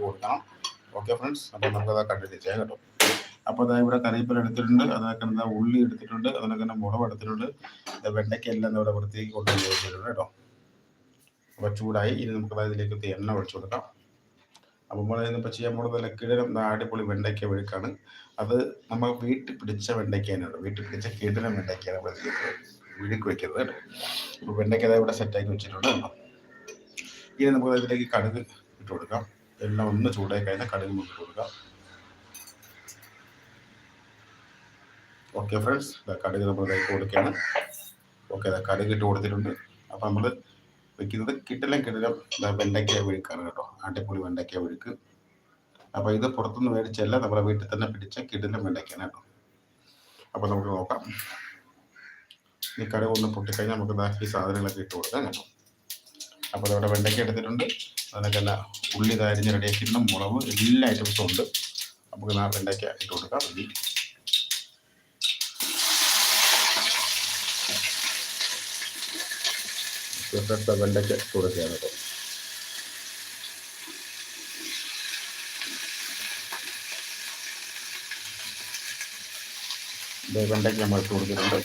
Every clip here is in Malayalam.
ഇട്ട് കൊടുക്കണം. ഓക്കെ ഫ്രണ്ട്സ് അപ്പോൾ നമുക്കത് കണ്ടിന്യൂ ചെയ്യാം കേട്ടോ. അപ്പോൾ അതായത് ഇവിടെ കറിവേപ്പില എടുത്തിട്ടുണ്ട്. അതൊക്കെ എന്താ ഉള്ളി എടുത്തിട്ടുണ്ട്. അതിനൊക്കെ തന്നെ മുളവ് എടുത്തിട്ടുണ്ട്. വെണ്ടയ്ക്ക എല്ലാം ഇവിടെ വൃത്തിയാക്കി കൊണ്ട് വെച്ചിട്ടുണ്ട് കേട്ടോ. അപ്പോൾ ചൂടായി. ഇനി നമുക്ക് അതായത് ഇതിലേക്ക് എണ്ണ ഒഴിച്ചു കൊടുക്കാം. അപ്പോൾ നമ്മൾ ഇന്നിപ്പോൾ ചെയ്യാൻ പോകുന്നത് കിടനം അടിപൊളി വെണ്ടയ്ക്ക വെഴുക്കാണ്. അത് നമ്മൾ വീട്ടിൽ പിടിച്ച വെണ്ടയ്ക്കാനാണ് വീട്ടിൽ പിടിച്ച കിടനം വെണ്ടയ്ക്കാണ് നമ്മൾ വിഴുക്ക് വെക്കുന്നത് കേട്ടോ. അപ്പോൾ വെണ്ടയ്ക്ക ഇവിടെ സെറ്റാക്കി വെച്ചിട്ടുണ്ട് ഇനി നമുക്ക് ഇതിലേക്ക് കടുക് ഇട്ട് കൊടുക്കാം. എല്ലാം ഒന്ന് ചൂടായി കഴിഞ്ഞാൽ കടുക് മുക്കി കൊടുക്കുക. ഓക്കെ ഫ്രണ്ട്സ് കടുക് നമ്മൾ ഇതായി കൊടുക്കുകയാണ്. ഓക്കെ അതാ കടുക് ഇട്ട് കൊടുത്തിട്ടുണ്ട്. അപ്പം നമ്മൾ വെക്കുന്നത് കിട്ടലും കിട്ടലും വെണ്ടയ്ക്ക വിഴുക്കാണ് കേട്ടോ. അടിപൊളി വെണ്ടയ്ക്ക വിഴുക്ക്. അപ്പോൾ ഇത് പുറത്തുനിന്ന് മേടിച്ചല്ല നമ്മുടെ വീട്ടിൽ തന്നെ പിടിച്ച കിടലും വെണ്ടയ്ക്കാണ് കേട്ടോ. അപ്പോൾ നമുക്ക് നോക്കാം. ഈ കടുക് ഒന്ന് പൊട്ടിക്കഴിഞ്ഞാൽ നമുക്ക് ഈ സാധനങ്ങളൊക്കെ ഇട്ട് കൊടുക്കാം കേട്ടോ. അപ്പോൾ ഇവിടെ വെണ്ടയ്ക്ക എടുത്തിട്ടുണ്ട്. അതിനൊക്കെ എല്ലാം ഉള്ളി അരിഞ്ഞ് റെഡിയാക്കിയിട്ടുണ്ട് മുളക് എല്ലാ ഐറ്റംസും ഉണ്ട്. നമുക്ക് നാളെ ഉണ്ടാക്കി ഇട്ട് കൊടുക്കാം. മതി തൊട്ടടുത്ത വെണ്ടയ്ക്ക ഇട്ട് കൊടുക്കുകയാണ് കേട്ടോ. വെണ്ടയ്ക്ക് നമ്മൾ ഇട്ട് കൊടുത്തിട്ടുണ്ട്.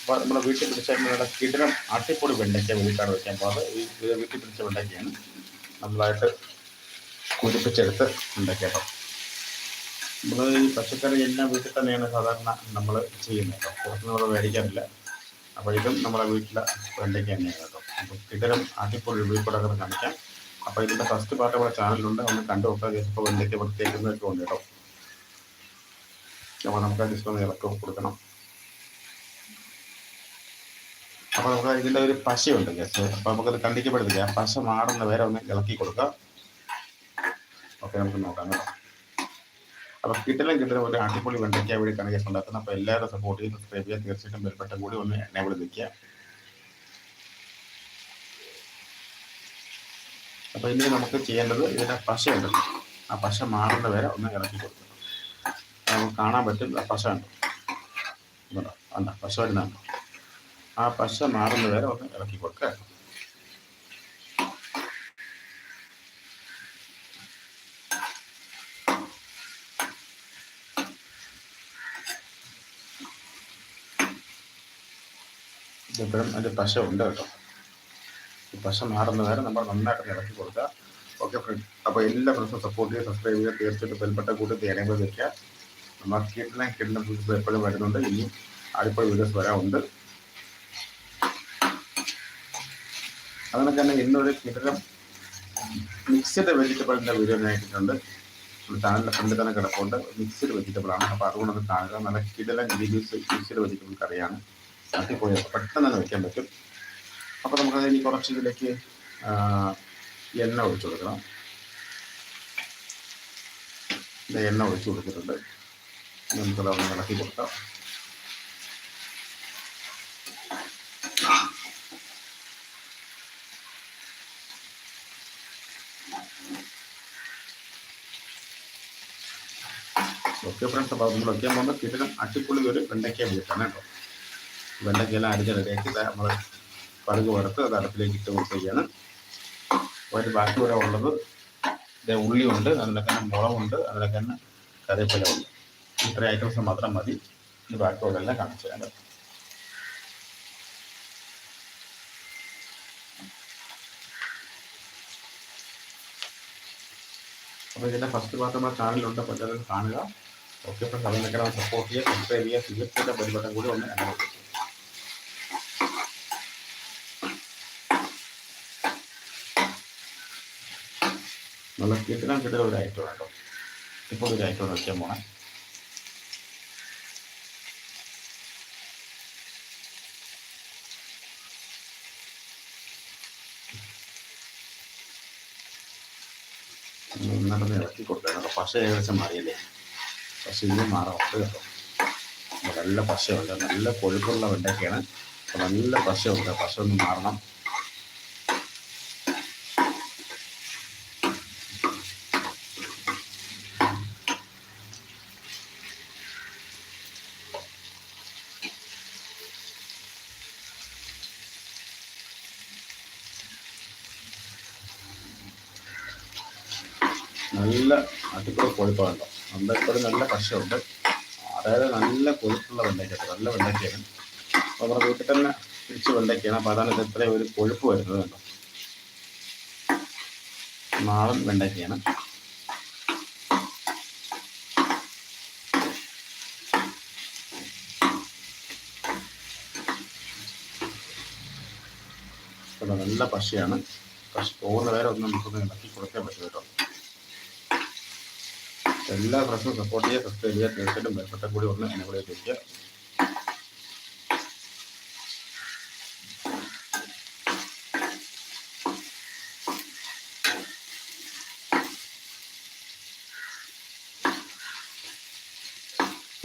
അപ്പോൾ നമ്മുടെ വീട്ടിൽ പിടിച്ച കിടനം അട്ടിപ്പൊടി വെണ്ടയ്ക്ക വീട്ടാണ് വെക്കാൻ ഇത് വീട്ടിൽ പിടിച്ച വെണ്ടയ്ക്കയാണ്. നമ്മളായിട്ട് കുരിപ്പിച്ചെടുത്ത് വെണ്ടയ്ക്ക കേട്ടോ നമ്മൾ ഈ പച്ചക്കറി എല്ലാം വീട്ടിൽ തന്നെയാണ് സാധാരണ നമ്മൾ ചെയ്യുന്നത് കേട്ടോ. പുറത്തുനിന്ന് നമ്മൾ മേടിക്കാറില്ല. അപ്പോൾ ഇതും നമ്മുടെ വീട്ടിലെ വെണ്ടയ്ക്ക് തന്നെയാണ് കേട്ടോ. അപ്പോൾ കിടനം അടിപൊളി വീട്ടിലൂടെ കാണിക്കാം. അപ്പോൾ ഇതിന്റെ ഫസ്റ്റ് പാർട്ട് നമ്മുടെ ചാനലിലുണ്ട് ഒന്ന് കണ്ടു നോക്കാം. ഇപ്പോൾ വെണ്ടയ്ക്ക് വൃത്തിയാക്കുന്നതൊക്കെ ഉണ്ട് കേട്ടോ. അപ്പോൾ നമുക്ക് ജസ്റ്റ് ഇളക്കം കൊടുക്കണം. അപ്പോൾ നമുക്ക് ഇതിന്റെ ഒരു പശയുണ്ട് ഗസ് അപ്പോൾ നമുക്കത് കണ്ടിക്കപ്പെടുന്നില്ല ആ പശ മാറുന്ന വരെ ഒന്ന് ഇളക്കി കൊടുക്കാം. ഓക്കെ നമുക്ക് നോക്കാം കേട്ടോ. അപ്പോൾ കിട്ടലും കിട്ടലും ഒരു അടിപൊളി വെണ്ടയ്ക്ക വഴി കണക്കേസ് ഉണ്ടാക്കുന്നത് അപ്പോൾ എല്ലാവരും സപ്പോർട്ട് ചെയ്ത് സബ്സ്ക്രൈബ് ചെയ്യുക തീർച്ചയായിട്ടും ബെൽബട്ടൻ കൂടി ഒന്ന് എനേബിൾ നിൽക്കുക. അപ്പോൾ ഇനി നമുക്ക് ചെയ്യേണ്ടത് ഇതിന്റെ പശയുണ്ട്. ആ പശ മാറുന്ന വരെ ഒന്ന് ഇളക്കി കൊടുക്കണം നമുക്ക് കാണാൻ പറ്റും പശ ഉണ്ട് അല്ല പശ വരുന്നുണ്ടോ? ആ പശ മാറുന്ന വരെ ഒന്ന് ഇളക്കി കൊടുക്കുക ഇപ്പോഴും അതിന്റെ പശ ഉണ്ട് കേട്ടോ. ഈ പശ മാറുന്ന വരെ നമ്മൾ നന്നായിട്ട് ഇളക്കി കൊടുക്കുക. ഓക്കെ ഫ്രണ്ട് അപ്പോൾ എല്ലാ ഫ്രണ്ട്സും സപ്പോർട്ട് ചെയ്യുക സബ്സ്ക്രൈബ് ചെയ്യുക തീർച്ചയായിട്ടും ബെൽപ്പെട്ട കൂട്ടി തേനേമ്പോൾ വെക്കുക നമ്മൾ കിട്ടുന്ന കിട്ടുന്ന ഫ്രണ്ട്സ് എപ്പോഴും വരുന്നുണ്ട്. ഇനിയും അടിപ്പൊളി വീഡിയോസ് വരാറുണ്ട്. അതുപോലെ തന്നെ ഇന്നൊരു കിടലം മിക്സഡ് വെജിറ്റബിളിന്റെ വീഡിയോ ഞാൻ ഇട്ടിട്ടുണ്ട്. ചാനലിന്റെ ഫ്രണ്ടിൽ തന്നെ കിടപ്പുണ്ട്. മിക്സഡ് വെജിറ്റബിളാണ് അപ്പോൾ അതുകൊണ്ട് അത് കാണുക. നല്ല കിടലം ഗ്രീവീസ് മിക്സഡ് വെജിറ്റബിൾ കറിയാണ്. അതിപ്പോയി പെട്ടെന്ന് തന്നെ വയ്ക്കാൻ പറ്റും. അപ്പോൾ നമുക്ക് ഇനി കുറച്ച് ഇതിലേക്ക് എണ്ണ ഒഴിച്ചു കൊടുക്കണം. എണ്ണ ഒഴിച്ചു കൊടുത്തിട്ടുണ്ട്. നമുക്കത് ഒന്ന് ഇളക്കി കൊടുക്കാം. ഓക്കെ ഫ്രണ്ട്സ് അപ്പോൾ നമ്മൾ വയ്ക്കാൻ പോകുമ്പോൾ കിട്ടുന്ന അട്ടിപ്പൊളി ഒരു വെണ്ടയ്ക്ക വീട്ടാണ് കേട്ടോ. വെണ്ടയ്ക്കെല്ലാം അരിഞ്ഞ് റെഡിയാക്കി നമ്മൾ പടുക് വറുത്ത് അത് അടുപ്പിലേക്ക് ഇട്ട് കൊടുക്കുകയാണ്. ഒരു ബാക്കി വരെ ഉള്ളത് ഇത് ഉള്ളിയുണ്ട് അതിലൊക്കെ തന്നെ മുളകുണ്ട് അതിലൊക്കെ തന്നെ കറിവേപ്പില ഉണ്ട്. ഇത്രയും ഐറ്റംസ് മാത്രം മതി. ഇനി ബാക്കിയുള്ളതെല്ലാം കാണിച്ചു തരാം. അപ്പോൾ ഇതിന്റെ ഫസ്റ്റ് പാർട്ട് നമ്മുടെ ചാനലിലുണ്ട് അപ്പോൾ എല്ലാവരും കാണുക. ഓക്കെ ഫ്രണ്ട്സ് നിൽക്കണം സപ്പോർട്ട് ചെയ്യുക സബ്സ്ക്രൈബ് ചെയ്യുക തീർച്ചയായിട്ടും ബെൽബട്ടൻ കൂടി ഒന്ന് എന്നെ നല്ല കിട്ടണം കിട്ടുന്ന ഒരു ഐറ്റം കേട്ടോ. ഇപ്പോൾ ഒരു ഐറ്റം വയ്ക്കാൻ പോണേ. നടന്ന് ഇളക്കി കൊടുക്കണം പക്ഷേ ഏകദേശം മാറിയല്ലേ? പക്ഷേ ഇത് മറമുണ്ട് കേട്ടോ. നല്ല പശയുണ്ട്. നല്ല കൊഴുപ്പുള്ള വെണ്ടയ്ക്കാണ് അപ്പോൾ നല്ല പശയുണ്ട്. പശ ഒന്ന് മാറണം. നല്ല അടിപൊളി കൊഴുപ്പുണ്ടോ വെണ്ടയ്ക്കോട് നല്ല പശയുണ്ട് അതായത് നല്ല കൊഴുപ്പുള്ള വെണ്ടയ്ക്ക നല്ല വെണ്ടയ്ക്കയാണ്. അപ്പോൾ നമ്മുടെ വീട്ടിൽ തന്നെ പിടിച്ച വെണ്ടയ്ക്കയാണ്. അപ്പോൾ അതാണ് ഇത് ഇത്രയും ഒരു കൊഴുപ്പ് വരുന്നത് കേട്ടോ നാളൻ വെണ്ടയ്ക്കയാണ്. നല്ല പശയാണ് പശ പോകുന്ന വരെ ഒന്ന് നമുക്കൊന്ന് ഇളക്കി കൊടുക്കാൻ പറ്റും കേട്ടോ. എല്ലാ പ്രശ്നവും സപ്പോർട്ട് ചെയ്യുക സബ്സ്ക്രൈബ് ചെയ്യുക തീർച്ചയായിട്ടും ബന്ധപ്പെട്ട കൂടി ഒന്ന് എന്നെ കൂടെ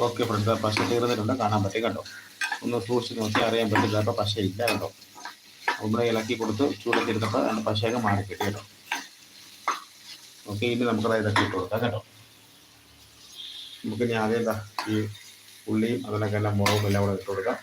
ഓക്കെ ഫ്രണ്ട്സ് പശ തീർന്നിട്ടുണ്ട്. കാണാൻ പറ്റും കണ്ടോ? ഒന്ന് സൂക്ഷിച്ച് നോക്കി അറിയാൻ പറ്റില്ല. അപ്പോൾ പശ ഇല്ല കേട്ടോ ഇവിടെ ഇളക്കി കൊടുത്ത് ചൂടത്തിരുന്നപ്പോൾ പശയൊക്കെ മാറി കിട്ടി കേട്ടോ. ഓക്കെ ഇനി നമുക്കത് ഇതൊക്കെ ഇട്ട് കൊടുക്കാം കേട്ടോ. നമുക്ക് ഇനി ആദ്യം എന്താ ഈ ഉള്ളിയും അതിനൊക്കെ എല്ലാം മുളകും എല്ലാം കൂടെ ഇട്ട് കൊടുക്കാം.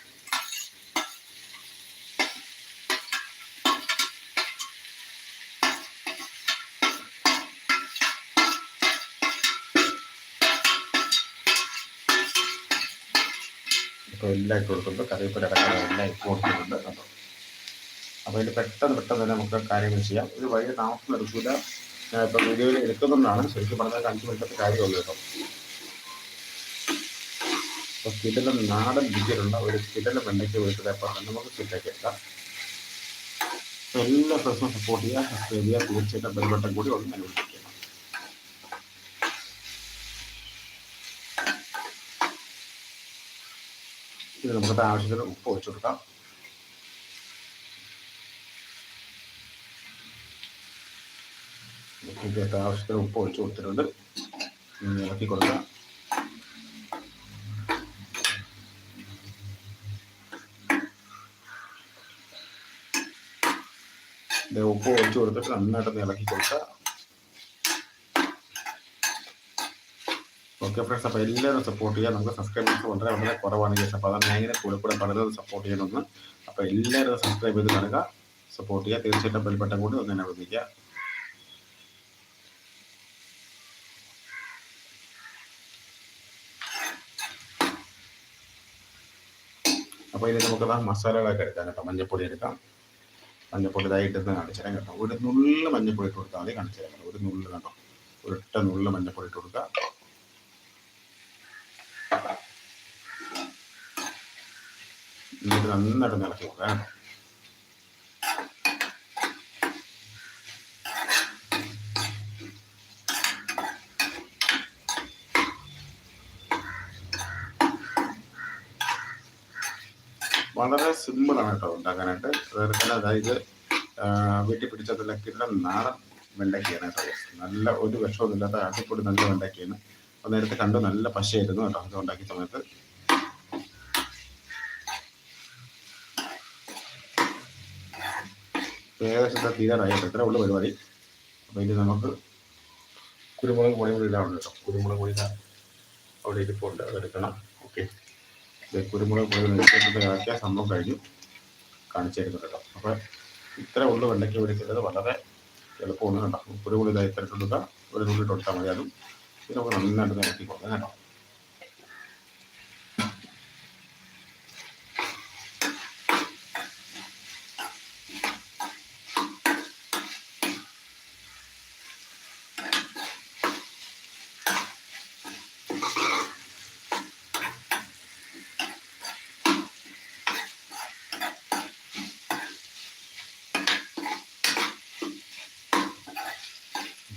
ഇപ്പോൾ എല്ലാം ഇട്ട് കൊടുത്തിട്ടുണ്ട്. കറിവേപ്പില അടക്കം എല്ലാം ഇട്ട് കൊടുത്തിട്ടുണ്ട് കേട്ടോ. അപ്പോൾ ഇതിൽ പെട്ടെന്ന് പെട്ടെന്ന് തന്നെ നമുക്ക് കാര്യങ്ങൾ ചെയ്യാം. ഇത് വലിയ താമസം എടുക്കില്ല ഞാൻ ഇപ്പം വീഡിയോയിൽ എടുക്കുന്നുണ്ടാണ്. ശരിക്കും പറഞ്ഞാൽ അഞ്ച് മിനിറ്റത്തെ കാര്യമുള്ളൂ കേട്ടോ. അപ്പോൾ കിടല നാടൻ രുചിയിലുള്ള ഒരു കിടല വെണ്ടയ്ക്ക് വീട്ടിലെ അപ്പം നമുക്ക് സെറ്റാക്കി എടുക്കാം എല്ലാ പ്രശ്നവും സപ്പോർട്ട് ചെയ്യുക സബ്സ്ക്രൈബ് ചെയ്യുക തീർച്ചയായിട്ടും ബെൽബട്ടം കൂടി ഒന്ന് അനുവദിക്കുക ഇത് നമുക്ക് ആവശ്യത്തിന് ഉപ്പ് വെച്ചു കൊടുക്കാം. ആവശ്യത്തിന് ഉപ്പ് ഒഴിച്ച് കൊടുത്തിട്ടുണ്ട്. ഇളക്കി കൊടുക്കാം. ഉപ്പ് ഒഴിച്ച് കൊടുത്തിട്ട് നന്നായിട്ട് ഇളക്കി കൊടുക്കുക. ഓക്കെ ഫ്രണ്ട്സ് അപ്പോൾ എല്ലാവരും സപ്പോർട്ട് ചെയ്യുക നമുക്ക് സബ്സ്ക്രൈബേഴ്സ് വളരെ വളരെ കുറവാണ് കേസ് അപ്പോൾ അതാണ് ഞാൻ കൂടെ കൂടെ പലരും സപ്പോർട്ട് ചെയ്യണമെന്ന് അപ്പോൾ എല്ലാവരും സബ്സ്ക്രൈബ് ചെയ്ത് കാണുക. സപ്പോർട്ട് ചെയ്യുക. തീർച്ചയായിട്ടും ബെൽബട്ടൻ കൂടി ഒന്ന് എന്നെ വിളിക്കുക അപ്പോൾ ഇനി നമുക്ക് മസാലകളൊക്കെ എടുക്കാം കേട്ടോ. മഞ്ഞപ്പൊടി എടുക്കാം. മഞ്ഞപ്പൊടി ഇതായിട്ട് ഇന്ന് കാണിച്ചു കേട്ടോ. ഒരു നുള്ള് മഞ്ഞപ്പൊടി കൊടുത്താൽ മതി കാണിച്ചു തരാം ഒരു നുള്ള് കേട്ടോ ഒരൊറ്റ നുള്ള് മഞ്ഞപ്പൊടി ഇട്ട് കൊടുക്കുക എന്നിട്ട് നന്നായിട്ട് ഇളക്കി കൊടുക്കുക കേട്ടോ. വളരെ സിമ്പിളാണ് കേട്ടോ ഉണ്ടാക്കാനായിട്ട്. അതുപോലെ അതായത് വീട്ടിൽ പിടിച്ചതല്ല പിടിച്ചതിലൊക്കെയുള്ള നാടൻ വെണ്ടയ്ക്കയാണ് കേട്ടോ നല്ല ഒരു വിഷമൊന്നുമില്ലാത്ത അടിപൊളി നല്ല വെണ്ടയ്ക്കയാണ്. അപ്പോൾ നേരത്തെ കണ്ടു നല്ല പശയായിരുന്നു കേട്ടോ അത് ഉണ്ടാക്കിയ സമയത്ത്. ഏകദേശത്തെ തീരാറായി ഇത്ര ഉള്ള പരിപാടി. അപ്പോൾ ഇനി നമുക്ക് കുരുമുളക് പൊടി കൂടി ഇടാറുണ്ട് കേട്ടോ. കുരുമുളക് പൊടി അവിടെ ഇരിപ്പുണ്ട്. അതെടുക്കണം. ഓക്കെ. കുരുമുളക് പൊടി വെച്ചിട്ട് ഇളക്കിയ സംഭവം കഴിഞ്ഞു. കാണിച്ചു തരുന്നത് കേട്ടോ. അപ്പോൾ ഇത്ര ഉള്ളു വെണ്ടയ്ക്ക് പിടിക്കുന്നത് വളരെ എളുപ്പമൊന്നും കേട്ടോ. കുരുമുളക് ഇതായി ഇത്തരത്തിലുള്ള ഒരു നുള്ളിട്ട് കൊടുത്താൽ മതി അതും. ഇത് നന്നായിട്ട് നിരത്തി കൊടുക്കാം കേട്ടോ.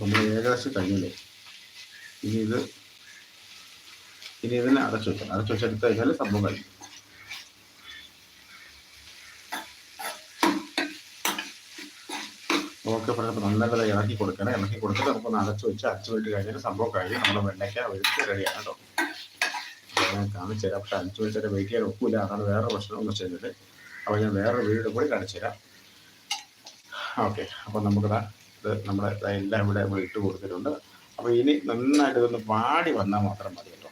നമ്മൾ ഏകദേശം കഴിഞ്ഞല്ലോ? ഇനി ഇത് ഇനി ഇതിനെ അടച്ചു വെക്കാം അടച്ചു വെച്ചെടുത്ത് കഴിഞ്ഞാൽ സംഭവം കഴിഞ്ഞു. ഓക്കെ പറഞ്ഞപ്പോൾ നന്നായിട്ട് ഇളക്കി കൊടുക്കണം. ഇളക്കി കൊടുത്തിട്ട് നമുക്കൊന്ന് അടച്ചു വെച്ച് അടച്ചു വെച്ച് കഴിഞ്ഞാൽ സംഭവം കഴിഞ്ഞ് നമ്മുടെ വെണ്ടയ്ക്ക വെച്ച് റെഡിയാണ് കേട്ടോ. ഞാൻ കാണിച്ചു തരാം. പക്ഷെ അടച്ചു വെച്ചാൽ വെയിറ്റ് ചെയ്യാൻ ഒക്കില്ല അതാണ് വേറെ പ്രശ്നം എന്ന് വെച്ചാൽ അപ്പോൾ ഞാൻ വേറെ വീട് കൂടി കാണിച്ചു തരാം. ഓക്കെ അപ്പോൾ നമുക്കിതാ ഇത് നമ്മുടെ എല്ലാം ഇവിടെ ഇട്ട് കൊടുത്തിട്ടുണ്ട്. അപ്പോൾ ഇനി നന്നായിട്ട് ഇതൊന്ന് പാടി വന്നാൽ മാത്രം മതി കേട്ടോ.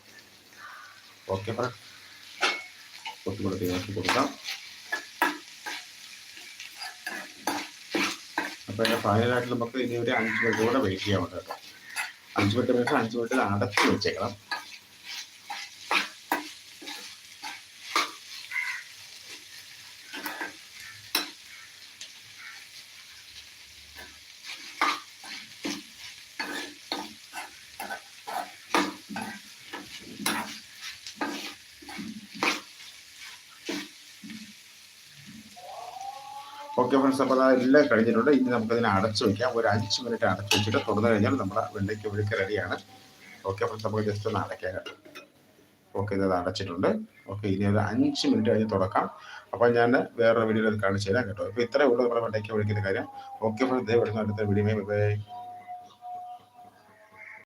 ഓക്കെ പറ. കൊത്തി കൊടുത്ത് ഇറക്കി കൊടുക്കാം. അപ്പോൾ എന്റെ ഫൈനലായിട്ട് നമുക്ക് ഇനി ഒരു അഞ്ച് മിനിറ്റ് കൂടെ വെയിറ്റ് ചെയ്യാൻ കേട്ടോ. അഞ്ച് മിനിറ്റ് ശേഷം അഞ്ച് മിനിറ്റ് അടച്ച് വെച്ചേക്കണം. ഓക്കെ ഫ്രണ്ട്സ് അപ്പോൾ അതെല്ലാം കഴിഞ്ഞിട്ടുണ്ട്. ഇനി നമുക്കതിനെ അടച്ചു വയ്ക്കാം ഒരു അഞ്ച് മിനിറ്റ് അടച്ചു വെച്ചിട്ട് തുറന്നു കഴിഞ്ഞാൽ നമ്മുടെ വെള്ളയ്ക്ക് ഒഴുക്ക് റെഡിയാണ്. ഓക്കെ ഫ്രണ്ട്സ് നമുക്ക് ജസ്റ്റ് ഒന്ന് അടയ്ക്കാം കേട്ടോ. ഓക്കെ ഇത് അടച്ചിട്ടുണ്ട്. ഓക്കെ ഇനി ഒരു അഞ്ച് മിനിറ്റ് കഴിഞ്ഞ് തുറക്കാം അപ്പോൾ ഞാൻ വേറൊരു വീഡിയോയിൽ കാണിച്ചു തരാം കേട്ടോ. അപ്പോൾ ഇത്രയേ ഉള്ളൂ നമ്മുടെ വെള്ളയ്ക്ക് ഒഴിക്കുന്ന കാര്യം. ഓക്കെ ഫ്രണ്ട്സ് ദയവായിട്ട് അടുത്ത വീഡിയോ ബൈ